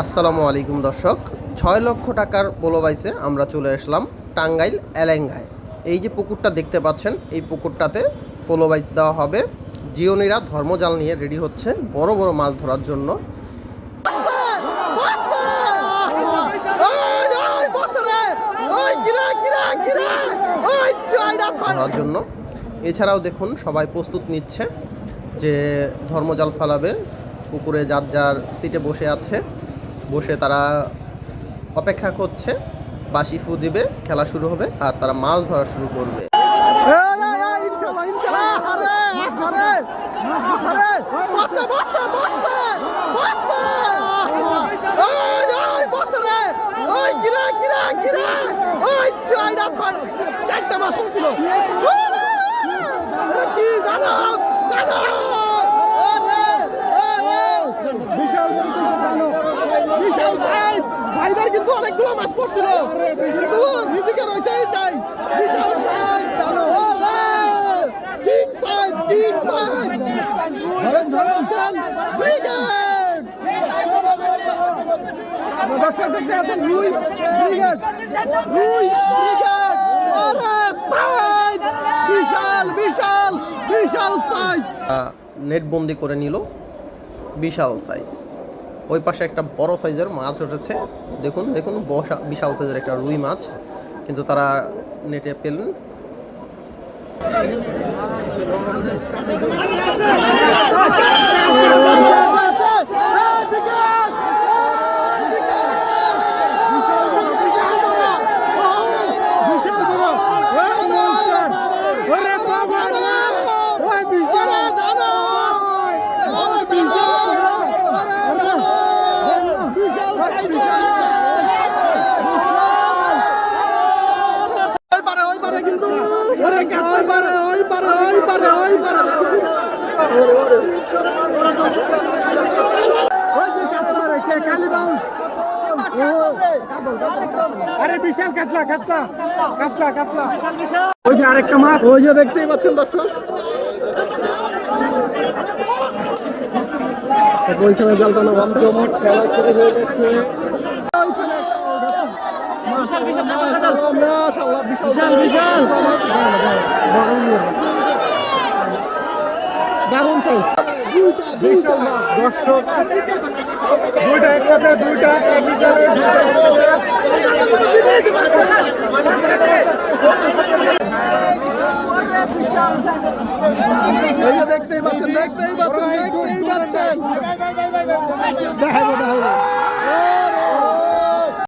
আসসালামু আলাইকুম দর্শক। ছয় লক্ষ টাকার বাইসে আমরা চলে আসলাম টাঙ্গাইল এলেঙ্গায়। এই যে পুকুরটা দেখতে পাচ্ছেন, এই পুকুরটাতে বাইস দেওয়া হবে। জিওনিরা ধর্মজাল নিয়ে রেডি হচ্ছে বড় বড় মাছ ধরার জন্য। ধরার জন্য। এছাড়াও দেখুন, সবাই প্রস্তুত নিচ্ছে যে ধর্মজাল ফালাবে, পুকুরে যার যার সিটে বসে আছে। বসে তারা অপেক্ষা করছে বাসি ফু দিবে খেলা শুরু হবে আর তারা মাছ ধরা শুরু করবে ভাইবার কিন্তু অনেকগুলো মাছ পড়ছিল। কিন্তু নিজেকে রয়েছে তাই বিশাল সাইজ জানো কিং সাইজ কিং সাইজ ধরেন ধরেন ব্রিগেড দর্শক দেখতে আছেন রুই ব্রিগেড রুই ব্রিগেড। সাইজ বিশাল বিশাল বিশাল সাইজ নেট বন্দি করে নিল। বিশাল সাইজ ওই পাশে একটা বড় সাইজের মাছ উঠেছে দেখুন দেখুন বসা- বিশাল সাইজের একটা রুই মাছ কিন্তু তারা নেটে পেলেন কিন্তু ওই পারে ওই পারে ওই পারে ওই পারে। ওই যে কাছারে কে? কালীবাউস আরে বিশাল কাতলা কাতলা কাতলা কাতলা। ওই যে আরেকটা মাছ। ওই যে দেখতেই পাচ্ছেন দর্শক। ওইখানে জালটা না জমজমট খেলা শুরু হয়ে গেছে। বিশাল বিশাল দারুণ সাইজ। দুইটা দর্শক দুইটা। একসাথে দুইটা এই দেখতেই পাচ্ছেন দেখতেই পাচ্ছেন দেখতেই পাচ্ছেন। দেখাবো দেখাবো